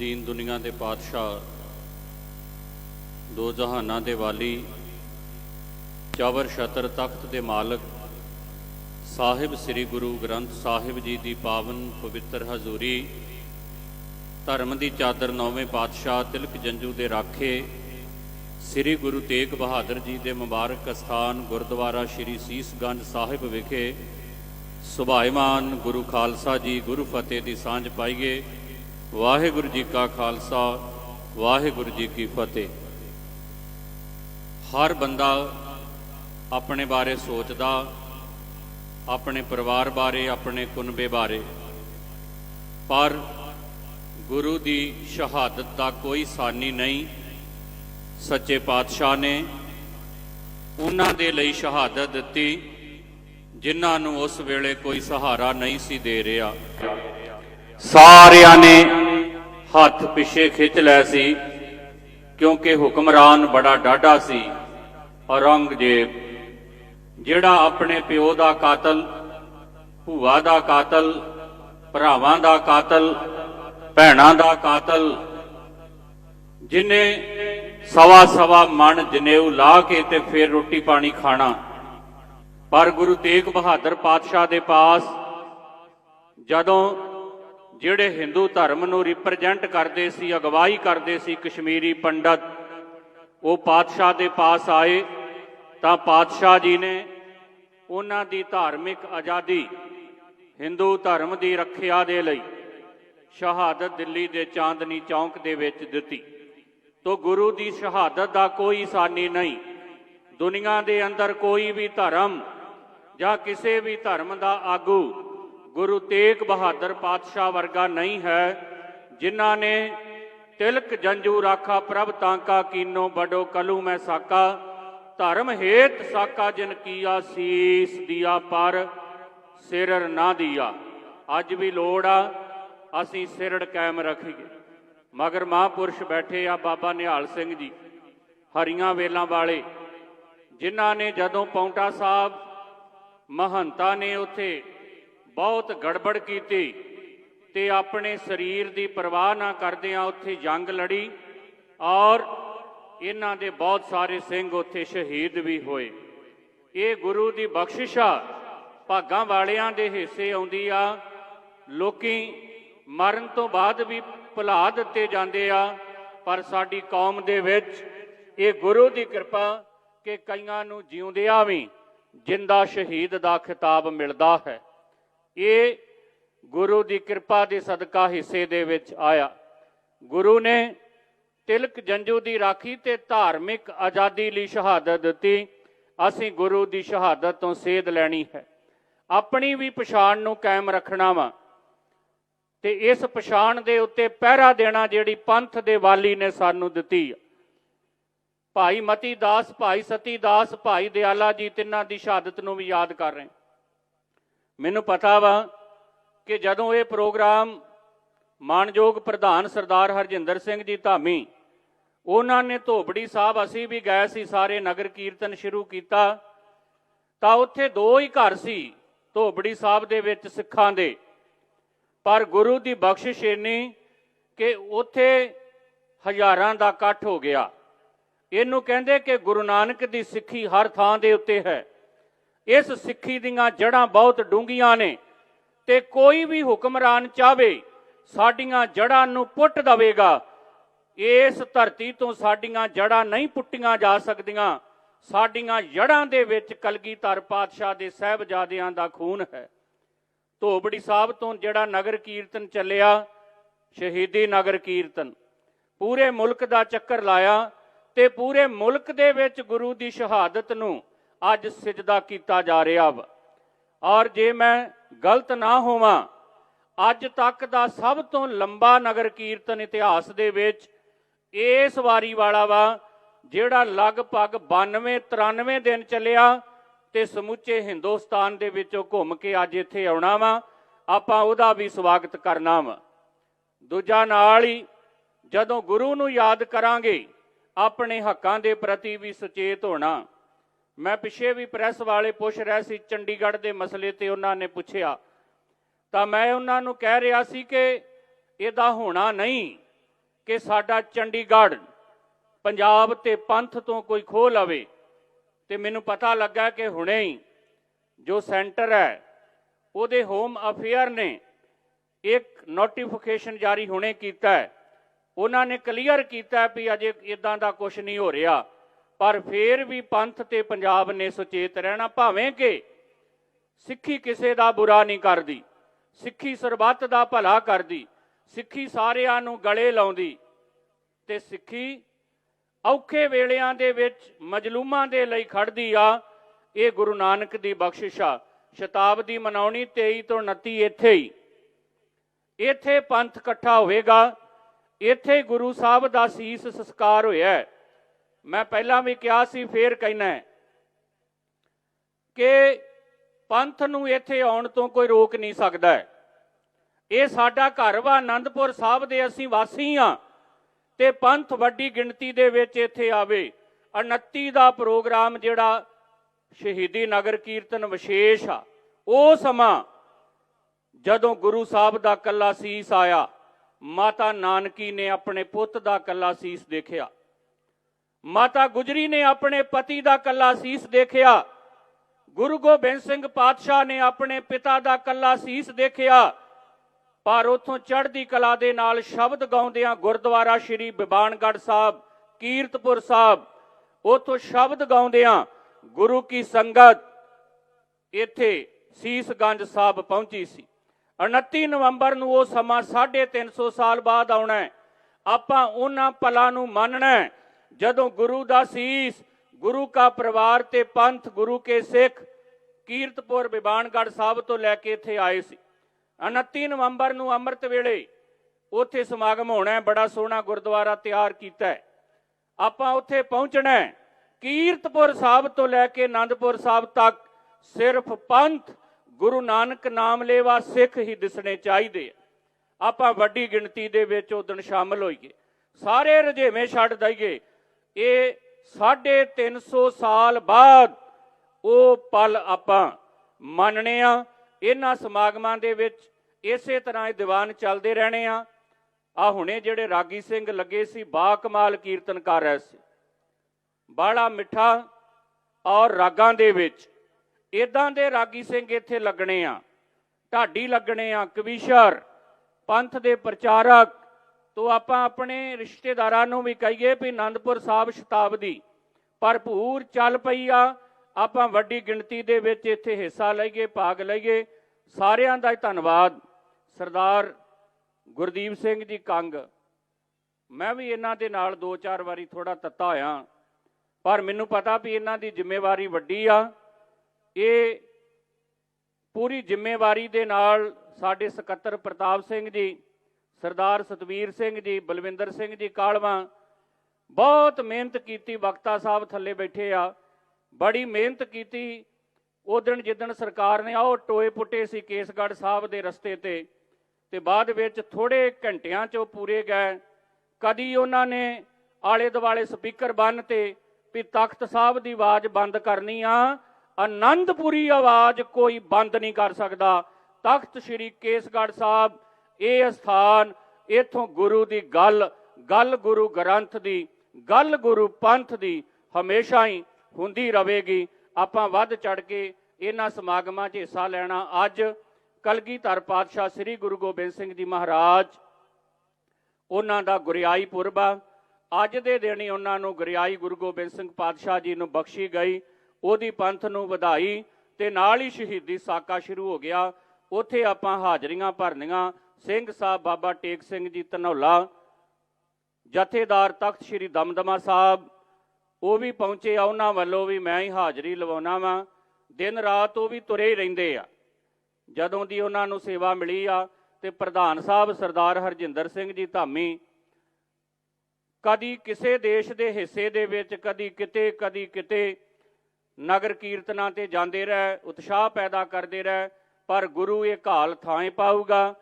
ਦੀਨ ਦੁਨੀਆ ਦੇ ਪਾਤਸ਼ਾਹ, ਦੋ ਜਹਾਨਾਂ ਦੇ ਵਾਲੀ, ਚਾਵਰ ਛਤਰ ਤਖਤ ਦੇ ਮਾਲਕ, ਸਾਹਿਬ ਸ੍ਰੀ ਗੁਰੂ ਗ੍ਰੰਥ ਸਾਹਿਬ ਜੀ ਦੀ ਪਾਵਨ ਪਵਿੱਤਰ ਹਜ਼ੂਰੀ, ਧਰਮ ਦੀ ਚਾਦਰ ਨੌਵੇਂ ਪਾਤਸ਼ਾਹ ਤਿਲਕ ਜੰਜੂ ਦੇ ਰਾਖੇ, ਸ੍ਰੀ ਗੁਰੂ ਤੇਗ ਬਹਾਦਰ ਜੀ ਦੇ ਮੁਬਾਰਕ ਸਥਾਨ ਗੁਰਦੁਆਰਾ ਸ੍ਰੀ ਸੀਸਗੰਜ ਸਾਹਿਬ ਵਿਖੇ, ਸੁਭਾਇਮਾਨ ਗੁਰੂ ਖਾਲਸਾ ਜੀ ਗੁਰੂ ਫਤਿਹ ਦੀ ਸਾਂਝ ਪਾਈਏ। ਵਾਹਿਗੁਰੂ ਜੀ ਕਾ ਖਾਲਸਾ, ਵਾਹਿਗੁਰੂ ਜੀ ਕੀ ਫਤਿਹ। ਹਰ ਬੰਦਾ ਆਪਣੇ ਬਾਰੇ ਸੋਚਦਾ, ਆਪਣੇ ਪਰਿਵਾਰ ਬਾਰੇ, ਆਪਣੇ ਕੁਨਬੇ ਬਾਰੇ। ਪਰ ਗੁਰੂ ਦੀ ਸ਼ਹਾਦਤ ਦਾ ਕੋਈ ਸਾਨੀ ਨਹੀਂ। ਸੱਚੇ ਪਾਤਸ਼ਾਹ ਨੇ ਉਹਨਾਂ ਦੇ ਲਈ ਸ਼ਹਾਦਤ ਦਿੱਤੀ, ਜਿਨ੍ਹਾਂ ਨੂੰ ਉਸ ਵੇਲੇ ਕੋਈ ਸਹਾਰਾ ਨਹੀਂ ਸੀ ਦੇ ਰਿਹਾ। ਸਾਰਿਆਂ ਨੇ ਹੱਥ ਪਿੱਛੇ ਖਿੱਚ ਲਿਆ ਸੀ, ਕਿਉਂਕਿ ਹੁਕਮਰਾਨ ਬੜਾ ਡਾਢਾ ਸੀ, ਔਰੰਗਜ਼ੇਬ, ਜਿਹੜਾ ਆਪਣੇ ਪਿਓ ਦਾ ਕਾਤਲ, ਭੂਆ ਦਾ ਕਾਤਲ, ਭਰਾਵਾਂ ਦਾ ਕਾਤਲ, ਭੈਣਾਂ ਦਾ ਕਾਤਲ, ਜਿਨੇ ਸਵਾ ਸਵਾ ਮਨ ਜਨੇਊ ਲਾ ਕੇ ਤੇ ਫਿਰ ਰੋਟੀ ਪਾਣੀ ਖਾਣਾ। ਪਰ ਗੁਰੂ ਤੇਗ ਬਹਾਦਰ ਪਾਤਸ਼ਾਹ ਦੇ ਪਾਸ ਜਦੋਂ ਜਿਹੜੇ ਹਿੰਦੂ ਧਰਮ ਨੂੰ ਰਿਪਰੈਜ਼ੈਂਟ ਕਰਦੇ ਸੀ, ਅਗਵਾਈ ਕਰਦੇ ਸੀ ਕਸ਼ਮੀਰੀ ਪੰਡਤ, ਉਹ ਪਾਤਸ਼ਾਹ ਦੇ ਪਾਸ ਆਏ, ਤਾਂ ਪਾਤਸ਼ਾਹ ਜੀ ਨੇ ਉਹਨਾਂ ਦੀ ਧਾਰਮਿਕ ਆਜ਼ਾਦੀ ਹਿੰਦੂ ਧਰਮ ਦੀ ਰੱਖਿਆ ਦੇ ਲਈ ਸ਼ਹਾਦਤ ਦਿੱਲੀ ਦੇ ਚਾਂਦਨੀ ਚੌਂਕ ਦੇ ਵਿੱਚ ਦਿੱਤੀ। ਤੋ ਗੁਰੂ ਦੀ ਸ਼ਹਾਦਤ ਦਾ ਕੋਈ ਸਾਨੀ ਨਹੀਂ। ਦੁਨੀਆ ਦੇ ਅੰਦਰ ਕੋਈ ਵੀ ਧਰਮ ਜਾਂ ਕਿਸੇ ਵੀ ਧਰਮ ਦਾ ਆਗੂ ਗੁਰੂ ਤੇਗ ਬਹਾਦਰ ਪਾਤਸ਼ਾਹ ਵਰਗਾ ਨਹੀਂ ਹੈ, ਜਿਨ੍ਹਾਂ ਨੇ ਤਿਲਕ ਜੰਜੂ ਰਾਖਾ ਪ੍ਰਭ ਤਾਂਕਾ ਕੀਨੋ ਬਡੋ ਕਲੂ ਮੈਂ ਸਾਕਾ, ਧਰਮ ਹੇਤ ਸਾਕਾ ਜਿਨ ਕੀਆ ਸੀਸ ਦਿਆ ਪਰ ਸਿਰਰ ਨਾ ਦਿਆ। ਅੱਜ ਵੀ ਲੋੜ ਆ, ਅਸੀਂ ਸਿਰੜ ਕਾਇਮ ਰੱਖੀਏ। ਮਗਰ ਮਹਾਂਪੁਰਸ਼ ਬੈਠੇ ਆ ਬਾਬਾ ਨਿਹਾਲ ਸਿੰਘ ਜੀ, ਹਰੀਆਂ ਵੇਲਾਂ ਵਾਲੇ, ਜਿਨ੍ਹਾਂ ਨੇ ਜਦੋਂ ਪੌਂਟਾ ਸਾਹਿਬ ਮਹੰਤਾ ਨੇ ਉੱਥੇ ਬਹੁਤ ਗੜਬੜ ਕੀਤੀ ਤੇ ਆਪਣੇ ਸਰੀਰ ਦੀ ਪਰਵਾਹ ਨਾ ਕਰਦਿਆਂ ਉੱਥੇ ਜੰਗ ਲੜੀ ਔਰ ਇਹਨਾਂ ਦੇ ਬਹੁਤ ਸਾਰੇ ਸਿੰਘ ਉੱਥੇ ਸ਼ਹੀਦ ਵੀ ਹੋਏ। ਇਹ ਗੁਰੂ ਦੀ ਬਖਸ਼ਿਸ਼ ਆ, ਭਾਗਾਂ ਵਾਲਿਆਂ ਦੇ ਹਿੱਸੇ ਆਉਂਦੀ ਆ, ਲੋਕੀ ਮਰਨ ਤੋਂ ਬਾਅਦ ਵੀ ਭੁਲਾ ਦਿੱਤੇ ਜਾਂਦੇ ਆ, ਪਰ ਸਾਡੀ ਕੌਮ ਦੇ ਵਿੱਚ ਇਹ ਗੁਰੂ ਦੀ ਕਿਰਪਾ ਕਿ ਕਈਆਂ ਨੂੰ ਜਿਉਂਦਿਆਂ ਵੀ ਜਿੰਦਾ ਸ਼ਹੀਦ ਦਾ ਖਿਤਾਬ ਮਿਲਦਾ ਹੈ। ਇਹ ਗੁਰੂ ਦੀ ਕਿਰਪਾ ਦੇ ਸਦਕਾ ਹਿੱਸੇ ਦੇ ਵਿੱਚ ਆਇਆ। ਗੁਰੂ ਨੇ ਤਿਲਕ ਜੰਜੂ ਦੀ ਰਾਖੀ ਤੇ ਧਾਰਮਿਕ ਆਜ਼ਾਦੀ ਲਈ ਸ਼ਹਾਦਤ ਦਿੱਤੀ। ਅਸੀਂ ਗੁਰੂ ਦੀ ਸ਼ਹਾਦਤ ਤੋਂ ਸੇਧ ਲੈਣੀ ਹੈ। ਆਪਣੀ ਵੀ ਪਛਾਣ ਨੂੰ ਕਾਇਮ ਰੱਖਣਾ ਵਾ ਤੇ ਇਸ ਪਛਾਣ ਦੇ ਉੱਤੇ ਪਹਿਰਾ ਦੇਣਾ ਜਿਹੜੀ ਪੰਥ ਦੇ ਵਾਲੀ ਨੇ ਸਾਨੂੰ ਦਿੱਤੀ ਆ। ਭਾਈ ਮਤੀ ਦਾਸ, ਭਾਈ ਸਤੀ ਦਾਸ, ਭਾਈ ਦਿਆਲਾ ਜੀ ਤਿੰਨਾਂ ਦੀ ਸ਼ਹਾਦਤ ਨੂੰ ਵੀ ਯਾਦ ਕਰ ਰਹੇ ਮੈਨੂੰ ਪਤਾ ਵਾ ਕਿ ਜਦੋਂ ਇਹ ਪ੍ਰੋਗਰਾਮ ਮਾਨਯੋਗ ਪ੍ਰਧਾਨ ਸਰਦਾਰ ਹਰਜਿੰਦਰ ਸਿੰਘ ਜੀ ਧਾਮੀ, ਉਹਨਾਂ ਨੇ ਧੋਬੜੀ ਸਾਹਿਬ ਅਸੀਂ ਵੀ ਗਏ ਸੀ, ਸਾਰੇ ਨਗਰ ਕੀਰਤਨ ਸ਼ੁਰੂ ਕੀਤਾ, ਤਾਂ ਉੱਥੇ ਦੋ ਹੀ ਘਰ ਸੀ ਧੋਬੜੀ ਸਾਹਿਬ ਦੇ ਵਿੱਚ ਸਿੱਖਾਂ ਦੇ। ਪਰ ਗੁਰੂ ਦੀ ਬਖਸ਼ਿਸ਼ ਇੰਨੀ ਕਿ ਉੱਥੇ ਹਜ਼ਾਰਾਂ ਦਾ ਇਕੱਠ ਹੋ ਗਿਆ। ਇਹਨੂੰ ਕਹਿੰਦੇ ਕਿ ਗੁਰੂ ਨਾਨਕ ਦੀ ਸਿੱਖੀ ਹਰ ਥਾਂ ਦੇ ਉੱਤੇ ਹੈ। ਇਸ ਸਿੱਖੀ ਦੀਆਂ ਜੜ੍ਹਾਂ ਬਹੁਤ ਡੂੰਘੀਆਂ ਨੇ ਤੇ ਕੋਈ ਵੀ ਹੁਕਮਰਾਨ ਚਾਵੇ ਸਾਡੀਆਂ ਜੜ੍ਹਾਂ ਨੂੰ ਪੁੱਟ ਦਵੇਗਾ। ਇਸ ਧਰਤੀ ਤੋਂ ਸਾਡੀਆਂ ਜੜ੍ਹਾਂ ਨਹੀਂ ਪੁੱਟੀਆਂ ਜਾ ਸਕਦੀਆਂ। ਸਾਡੀਆਂ ਜੜ੍ਹਾਂ ਦੇ ਵਿੱਚ ਕਲਗੀਧਰ ਪਾਤਸ਼ਾਹ ਦੇ ਸਹਿਬਜ਼ਾਦਿਆਂ ਦਾ ਖੂਨ ਹੈ। ਧੋਬੜੀ ਸਾਹਿਬ ਤੋਂ ਜਿਹੜਾ ਨਗਰ ਕੀਰਤਨ ਚੱਲਿਆ, ਸ਼ਹੀਦੀ ਨਗਰ ਕੀਰਤਨ, ਪੂਰੇ ਮੁਲਕ ਦਾ ਚੱਕਰ ਲਾਇਆ ਤੇ ਪੂਰੇ ਮੁਲਕ ਦੇ ਵਿੱਚ ਗੁਰੂ ਦੀ ਸ਼ਹਾਦਤ ਨੂੰ ਅੱਜ ਸਜਦਾ ਕੀਤਾ ਜਾ ਰਿਹਾ ਵਾ। ਔਰ ਜੇ ਮੈਂ ਗਲਤ ਨਾ ਹੋਵਾਂ, ਅੱਜ ਤੱਕ ਦਾ ਸਭ ਤੋਂ ਲੰਬਾ ਨਗਰ ਕੀਰਤਨ ਇਤਿਹਾਸ ਦੇ ਵਿੱਚ ਇਸ ਵਾਰੀ ਵਾਲਾ ਵਾ, ਜਿਹੜਾ ਲਗਭਗ 92 93 ਦਿਨ ਚੱਲਿਆ ਤੇ ਸਮੁੱਚੇ ਹਿੰਦੁਸਤਾਨ ਦੇ ਵਿੱਚੋਂ ਘੁੰਮ ਕੇ ਅੱਜ ਇੱਥੇ ਆਉਣਾ ਵਾ। ਆਪਾਂ ਉਹਦਾ ਵੀ ਸਵਾਗਤ ਕਰਨਾ ਵਾ। ਦੂਜਾ ਨਾਲ ਹੀ ਜਦੋਂ ਗੁਰੂ ਨੂੰ ਯਾਦ ਕਰਾਂਗੇ, ਆਪਣੇ ਹੱਕਾਂ ਦੇ ਪ੍ਰਤੀ ਵੀ ਸੁਚੇਤ ਹੋਣਾ। ਮੈਂ ਪਿੱਛੇ ਵੀ ਪ੍ਰੈਸ ਵਾਲੇ ਪੁੱਛ ਰਹੇ ਸੀ, ਚੰਡੀਗੜ੍ਹ ਦੇ ਮਸਲੇ ਤੇ ਉਹਨਾਂ ਨੇ ਪੁੱਛਿਆ। ਤਾਂ ਮੈਂ ਉਹਨਾਂ ਨੂੰ ਕਹਿ ਰਿਹਾ ਸੀ ਕਿ ਇਹਦਾ ਹੋਣਾ ਨਹੀਂ ਕਿ ਸਾਡਾ ਚੰਡੀਗੜ੍ਹ ਪੰਜਾਬ ਤੇ ਪੰਥ ਤੋਂ ਕੋਈ ਖੋਹ ਲਵੇ। ਤੇ ਮੈਨੂੰ ਪਤਾ ਲੱਗਾ ਕਿ ਹੁਣੇ ਹੀ ਜੋ ਸੈਂਟਰ ਹੈ, ਉਹਦੇ ਹੋਮ ਅਫੇਅਰ ਨੇ ਇੱਕ ਨੋਟੀਫਿਕੇਸ਼ਨ ਜਾਰੀ ਹੁਣੇ ਕੀਤਾ ਹੈ। ਉਹਨਾਂ ਨੇ ਕਲੀਅਰ ਕੀਤਾ ਵੀ ਅਜੇ ਇਦਾਂ ਦਾ ਕੁਝ ਨਹੀਂ ਹੋ ਰਿਹਾ। ਪਰ ਫੇਰ ਵੀ ਪੰਥ ਤੇ ਪੰਜਾਬ ਨੇ ਸੁਚੇਤ ਰਹਿਣਾ ਭਾਵੇਂ ਕਿ ਸਿੱਖੀ ਕਿਸੇ ਦਾ ਬੁਰਾ ਨਹੀਂ ਕਰਦੀ, ਸਿੱਖੀ ਸਰਬੱਤ ਦਾ ਭਲਾ ਕਰਦੀ, ਸਿੱਖੀ ਸਾਰਿਆਂ ਨੂੰ ਗਲੇ ਲਾਉਂਦੀ ਤੇ ਸਿੱਖੀ ਔਖੇ ਵੇਲਿਆਂ ਦੇ ਵਿੱਚ ਮਜਲੂਮਾਂ ਦੇ ਲਈ ਖੜਦੀ ਆ, ਇਹ ਗੁਰੂ ਨਾਨਕ ਦੀ ਬਖਸ਼ਿਸ਼ ਆ ਸ਼ਤਾਬਦੀ ਮਨਾਉਣੀ 23 ਤੋਂ 29 ਇੱਥੇ ਹੀ ਇੱਥੇ ਪੰਥ ਇਕੱਠਾ ਹੋਵੇਗਾ, ਇੱਥੇ ਗੁਰੂ ਸਾਹਿਬ ਦਾ ਸੀਸ ਸੰਸਕਾਰ ਹੋਇਆ ਹੈ। ਮੈਂ ਪਹਿਲਾਂ ਵੀ ਕਿਹਾ ਸੀ, ਫੇਰ ਕਹਿਣਾ ਕਿ ਪੰਥ ਨੂੰ ਇੱਥੇ ਆਉਣ ਤੋਂ ਕੋਈ ਰੋਕ ਨਹੀਂ ਸਕਦਾ ਇਹ ਸਾਡਾ ਘਰ ਵਾ ਆਨੰਦਪੁਰ ਸਾਹਿਬ ਦੇ ਅਸੀਂ ਵਾਸੀ ਆ ਤੇ ਪੰਥ ਵੱਡੀ ਗਿਣਤੀ ਦੇ ਵਿੱਚ ਇੱਥੇ ਆਵੇ। 29 ਦਾ ਪ੍ਰੋਗਰਾਮ ਜਿਹੜਾ ਸ਼ਹੀਦੀ ਨਗਰ ਕੀਰਤਨ ਵਿਸ਼ੇਸ਼ ਆ, ਉਹ ਸਮਾਂ ਜਦੋਂ ਗੁਰੂ ਸਾਹਿਬ ਦਾ ਕੱਲਾ ਸੀਸ ਆਇਆ, ਮਾਤਾ ਨਾਨਕੀ ਨੇ ਆਪਣੇ ਪੁੱਤ ਦਾ ਕੱਲਾ ਸੀਸ ਦੇਖਿਆ। ਮਾਤਾ ਗੁਜਰੀ ਨੇ ਆਪਣੇ ਪਤੀ ਦਾ ਕੱਲਾ ਸੀਸ ਦੇਖਿਆ। ਗੁਰੂ ਗੋਬਿੰਦ ਸਿੰਘ ਪਾਤਸ਼ਾਹ ਨੇ ਆਪਣੇ ਪਿਤਾ ਦਾ ਕੱਲਾ ਸੀਸ ਦੇਖਿਆ। ਪਰ ਉਥੋਂ ਚੜ੍ਹਦੀ ਕਲਾ ਦੇ ਨਾਲ ਸ਼ਬਦ ਗਾਉਂਦਿਆਂ ਗੁਰਦੁਆਰਾ ਸ਼੍ਰੀ ਬਿਬਾਨਗੜ੍ਹ ਸਾਹਿਬ, ਕੀਰਤਪੁਰ ਸਾਹਿਬ, ਉਥੋਂ ਸ਼ਬਦ ਗਾਉਂਦਿਆਂ ਗੁਰੂ ਕੀ ਸੰਗਤ ਇੱਥੇ ਸੀਸਗੰਜ ਸਾਹਿਬ ਪਹੁੰਚੀ ਸੀ। 29 ਨਵੰਬਰ ਨੂੰ ਉਹ ਸਮਾਂ 350 ਸਾਲ ਬਾਅਦ ਆਉਣਾ ਹੈ। ਆਪਾਂ ਉਹਨਾਂ ਪਲਾਂ ਨੂੰ ਮੰਨਣਾ ਹੈ। ਜਦੋਂ ਗੁਰੂ ਦਾ ਸੀਸ, ਗੁਰੂ ਕਾ ਪਰਿਵਾਰ ਤੇ ਪੰਥ, ਗੁਰੂ ਕੇ ਸਿੱਖ ਕੀਰਤਪੁਰ ਬਿਬਾਨਗੜ੍ਹ ਸਾਹਿਬ ਤੋਂ ਲੈ ਕੇ ਇੱਥੇ ਆਏ ਸੀ। 29 ਨਵੰਬਰ ਨੂੰ ਅੰਮ੍ਰਿਤ ਵੇਲੇ ਉੱਥੇ ਸਮਾਗਮ ਹੋਣਾ ਹੈ, ਬੜਾ ਸੋਹਣਾ ਗੁਰਦੁਆਰਾ ਤਿਆਰ ਕੀਤਾ ਹੈ। ਆਪਾਂ ਉੱਥੇ ਪਹੁੰਚਣਾ ਹੈ, ਕੀਰਤਪੁਰ ਸਾਹਿਬ ਤੋਂ ਲੈ ਕੇ ਆਨੰਦਪੁਰ ਸਾਹਿਬ ਤੱਕ ਸਿਰਫ ਪੰਥ, ਗੁਰੂ ਨਾਨਕ ਨਾਮ ਲੇਵਾ ਸਿੱਖ ਹੀ ਦਿਸਣੇ ਚਾਹੀਦੇ ਆ। ਆਪਾਂ ਵੱਡੀ ਗਿਣਤੀ ਦੇ ਵਿੱਚ ਉਦਣ ਸ਼ਾਮਲ ਹੋਈਏ। ਸਾਰੇ ਰਜੇਵੇਂ ਛੱਡ ਦਈਏ। ਇਹ 350 ਸਾਲ ਬਾਅਦ ਉਹ ਪਲ ਆਪਾਂ ਮੰਨਣੇ ਆ। ਇਹਨਾਂ ਸਮਾਗਮਾਂ ਦੇ ਵਿੱਚ ਇਸੇ ਤਰ੍ਹਾਂ ਇਹ ਦੀਵਾਨ ਚੱਲਦੇ ਰਹਿਣੇ ਆ। ਆ ਹੁਣੇ ਜਿਹੜੇ ਰਾਗੀ ਸਿੰਘ ਲੱਗੇ ਸੀ ਬਾ ਕਮਾਲ ਕੀਰਤਨ ਕਰ ਰਹੇ ਸੀ। ਬਾੜਾ ਮਿੱਠਾ ਔਰ ਰਾਗਾਂ ਦੇ ਵਿੱਚ ਇਦਾਂ ਦੇ ਰਾਗੀ ਸਿੰਘ ਇੱਥੇ ਲੱਗਣੇ ਆ। ਢਾਡੀ ਲੱਗਣੇ ਆ, ਕਵੀਸ਼ਰ, ਪੰਥ ਦੇ ਪ੍ਰਚਾਰਕ ਤੋਂ ਆਪਾਂ ਆਪਣੇ ਰਿਸ਼ਤੇਦਾਰਾਂ ਨੂੰ ਵੀ ਕਹੀਏ ਵੀ ਆਨੰਦਪੁਰ ਸਾਹਿਬ ਸ਼ਤਾਬਦੀ ਭਰਪੂਰ ਚੱਲ ਪਈ ਆ। ਆਪਾਂ ਵੱਡੀ ਗਿਣਤੀ ਦੇ ਵਿੱਚ ਇੱਥੇ ਹਿੱਸਾ ਲਈਏ, ਭਾਗ ਲਈਏ। ਸਾਰਿਆਂ ਦਾ ਧੰਨਵਾਦ। ਸਰਦਾਰ ਗੁਰਦੀਪ ਸਿੰਘ ਜੀ ਕੰਗ। ਮੈਂ ਵੀ ਇਹਨਾਂ ਦੇ ਨਾਲ ਦੋ ਚਾਰ ਵਾਰੀ ਥੋੜਾ ਤੱਤਾ ਹੋਇਆ। ਪਰ ਮੈਨੂੰ ਪਤਾ ਵੀ ਇਹਨਾਂ ਦੀ ਜ਼ਿੰਮੇਵਾਰੀ ਵੱਡੀ ਆ। ਇਹ ਪੂਰੀ ਜ਼ਿੰਮੇਵਾਰੀ ਦੇ ਨਾਲ ਸਾਡੇ ਸਕੱਤਰ ਪ੍ਰਤਾਪ ਸਿੰਘ ਜੀ ਸਰਦਾਰ ਸਤਵੀਰ ਸਿੰਘ ਜੀ, ਬਲਵਿੰਦਰ ਸਿੰਘ ਜੀ ਕਾਲਵਾ ਬਹੁਤ ਮਿਹਨਤ ਕੀਤੀ, ਵਕਤਾ ਸਾਹਿਬ ਥੱਲੇ ਬੈਠੇ ਆ। ਬੜੀ ਮਿਹਨਤ ਕੀਤੀ। ਉਹ ਦਿਨ ਜਿੱਦਣ ਸਰਕਾਰ ਨੇ ਆਓ ਟੋਏ ਪੁੱਟੇ ਸੀ ਕੇਸਗੜ੍ਹ ਸਾਹਿਬ ਦੇ ਰਸਤੇ ਤੇ ਤੇ ਬਾਅਦ ਵਿੱਚ ਥੋੜੇ ਘੰਟਿਆਂ 'ਚ ਉਹ ਪੂਰੇ ਗਏ। ਕਦੀ ਉਹਨਾਂ ਨੇ ਆਲੇ ਦੁਆਲੇ ਸਪੀਕਰ ਬੰਨ ਤੇ ਵੀ ਤਖਤ ਸਾਹਿਬ ਦੀ ਆਵਾਜ਼ ਬੰਦ ਕਰਨੀ ਆ, ਆਨੰਦਪੁਰੀ ਆਵਾਜ਼ ਕੋਈ ਬੰਦ ਨਹੀਂ ਕਰ ਸਕਦਾ। ਤਖਤ ਸ੍ਰੀ ਕੇਸਗੜ੍ਹ ਸਾਹਿਬ ਇਹ ਅਸਥਾਨ ਇਥੋਂ ਗੁਰੂ ਦੀ ਗੱਲ ਗੱਲ ਗੁਰੂ ਗ੍ਰੰਥ ਦੀ, ਗੱਲ ਗੁਰੂ ਪੰਥ ਦੀ ਹਮੇਸ਼ਾ ਹੀ ਹੁੰਦੀ ਰਹੇਗੀ। ਆਪਾਂ ਵੱਧ ਚੜ ਕੇ ਇਹਨਾਂ ਸਮਾਗਮਾਂ 'ਚ ਹਿੱਸਾ ਲੈਣਾ। ਅੱਜ ਕਲਗੀਧਰ ਪਾਤਸ਼ਾਹ ਸ੍ਰੀ ਗੁਰੂ ਗੋਬਿੰਦ ਸਿੰਘ ਜੀ ਮਹਾਰਾਜ, ਉਹਨਾਂ ਦਾ ਗੁਰਿਆਈ ਪੁਰਬ ਆ। ਅੱਜ ਦੇ ਦਿਨ ਹੀ ਉਹਨਾਂ ਨੂੰ ਗੁਰਿਆਈ ਗੁਰੂ ਗੋਬਿੰਦ ਸਿੰਘ ਪਾਤਸ਼ਾਹ ਜੀ ਨੂੰ ਬਖਸ਼ੀ ਗਈ। ਉਹਦੀ ਪੰਥ ਨੂੰ ਵਧਾਈ ਤੇ ਨਾਲ ਹੀ ਸ਼ਹੀਦੀ ਸਾਕਾ ਸ਼ੁਰੂ ਹੋ ਗਿਆ। ਉੱਥੇ ਆਪਾਂ ਹਾਜ਼ਰੀਆਂ ਭਰਨੀਆਂ। ਸਿੰਘ ਸਾਹਿਬ ਬਾਬਾ ਟੇਕ ਸਿੰਘ ਜੀ ਧਨੌਲਾ, ਜਥੇਦਾਰ ਤਖਤ ਸ੍ਰੀ ਦਮਦਮਾ ਸਾਹਿਬ, ਉਹ ਵੀ ਪਹੁੰਚੇ ਆ, ਉਹਨਾਂ ਵੱਲੋਂ ਵੀ ਮੈਂ ਹੀ ਹਾਜ਼ਰੀ ਲਵਾਉਣਾ ਵਾਂ। ਦਿਨ ਰਾਤ ਉਹ ਵੀ ਤੁਰੇ ਹੀ ਰਹਿੰਦੇ ਆ। ਜਦੋਂ ਦੀ ਉਹਨਾਂ ਨੂੰ ਸੇਵਾ ਮਿਲੀ ਆ ਤੇ ਪ੍ਰਧਾਨ ਸਾਹਿਬ ਸਰਦਾਰ ਹਰਜਿੰਦਰ ਸਿੰਘ ਜੀ ਧਾਮੀ, ਕਦੀ ਕਿਸੇ ਦੇਸ਼ ਦੇ ਹਿੱਸੇ ਦੇ ਵਿੱਚ, ਕਦੀ ਕਿਤੇ ਕਦੀ ਕਿਤੇ ਨਗਰ ਕੀਰਤਨਾਂ ਤੇ ਜਾਂਦੇ ਰਹਿ, ਉਤਸ਼ਾਹ ਪੈਦਾ ਕਰਦੇ ਰਹਿ, ਪਰ ਗੁਰੂ ਇਹ ਘਾਲ ਥਾਂ ਪਾਊਗਾ।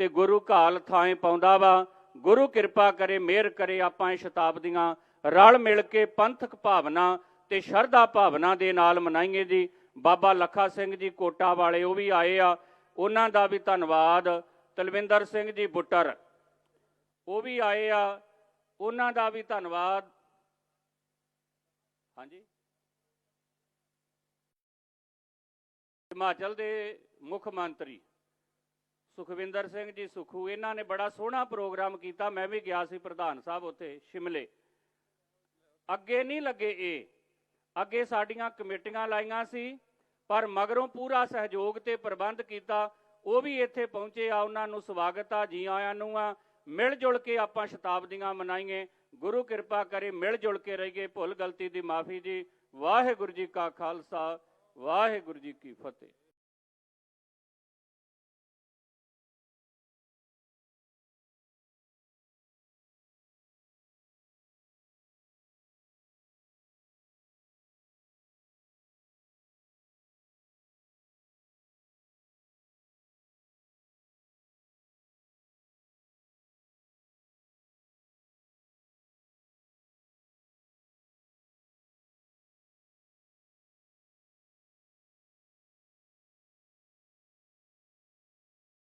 ਤੇ ਗੁਰੂ ਘਾਲ ਥਾਂ ਪਾਉਂਦਾ ਵਾ। ਗੁਰੂ ਕਿਰਪਾ ਕਰੇ, ਮਿਹਰ ਕਰੇ ਆਪਾਂ ਇਹ ਸ਼ਤਾਬਦੀਆਂ ਰਲ ਮਿਲ ਕੇ ਪੰਥਕ ਭਾਵਨਾ ਤੇ ਸ਼ਰਧਾ ਭਾਵਨਾ ਦੇ ਨਾਲ ਮਨਾਈਏ ਜੀ। ਬਾਬਾ ਲੱਖਾ ਸਿੰਘ ਜੀ ਕੋਟਾ ਵਾਲੇ ਉਹ ਵੀ ਆਏ ਆ। ਉਹਨਾਂ ਦਾ ਵੀ ਧੰਨਵਾਦ। ਤਲਵਿੰਦਰ ਸਿੰਘ ਜੀ ਬੁੱਟਰ, ਉਹ ਵੀ ਆਏ ਆ। ਉਹਨਾਂ ਦਾ ਵੀ ਧੰਨਵਾਦ। ਹਾਂਜੀ। ਹਿਮਾਚਲ ਦੇ ਮੁੱਖ ਮੰਤਰੀ। ਸੁਖਵਿੰਦਰ ਸਿੰਘ ਜੀ ਸੁਖੂ, ਇਹਨਾਂ ਨੇ ਬੜਾ ਸੋਹਣਾ ਪ੍ਰੋਗਰਾਮ ਕੀਤਾ, ਮੈਂ ਵੀ ਗਿਆ ਸੀ ਪ੍ਰਧਾਨ ਸਾਹਿਬ ਉੱਥੇ, ਸ਼ਿਮਲੇ। ਅੱਗੇ ਨਹੀਂ ਲੱਗੇ ਇਹ। ਅੱਗੇ ਸਾਡੀਆਂ ਕਮੇਟੀਆਂ ਲਾਈਆਂ ਸੀ, ਪਰ ਮਗਰੋਂ ਪੂਰਾ ਸਹਿਯੋਗ ਤੇ ਪ੍ਰਬੰਧ ਕੀਤਾ, ਉਹ ਵੀ ਇੱਥੇ ਪਹੁੰਚੇ ਆ, ਉਹਨਾਂ ਨੂੰ ਸਵਾਗਤ ਆ, ਜੀ ਆਇਆਂ ਨੂੰ ਆ। ਮਿਲ ਜੁਲ ਕੇ ਆਪਾਂ ਸ਼ਤਾਬਦੀਆਂ ਮਨਾਈਏ ਗੁਰੂ ਕਿਰਪਾ ਕਰੇ ਮਿਲ ਜੁਲ ਕੇ ਰਹੀਏ, ਭੁੱਲ ਗਲਤੀ ਦੀ ਮਾਫੀ ਜੀ। ਵਾਹਿਗੁਰੂ ਜੀ ਕਾ ਖਾਲਸਾ, ਵਾਹਿਗੁਰੂ ਜੀ ਕੀ ਫਤਿਹ।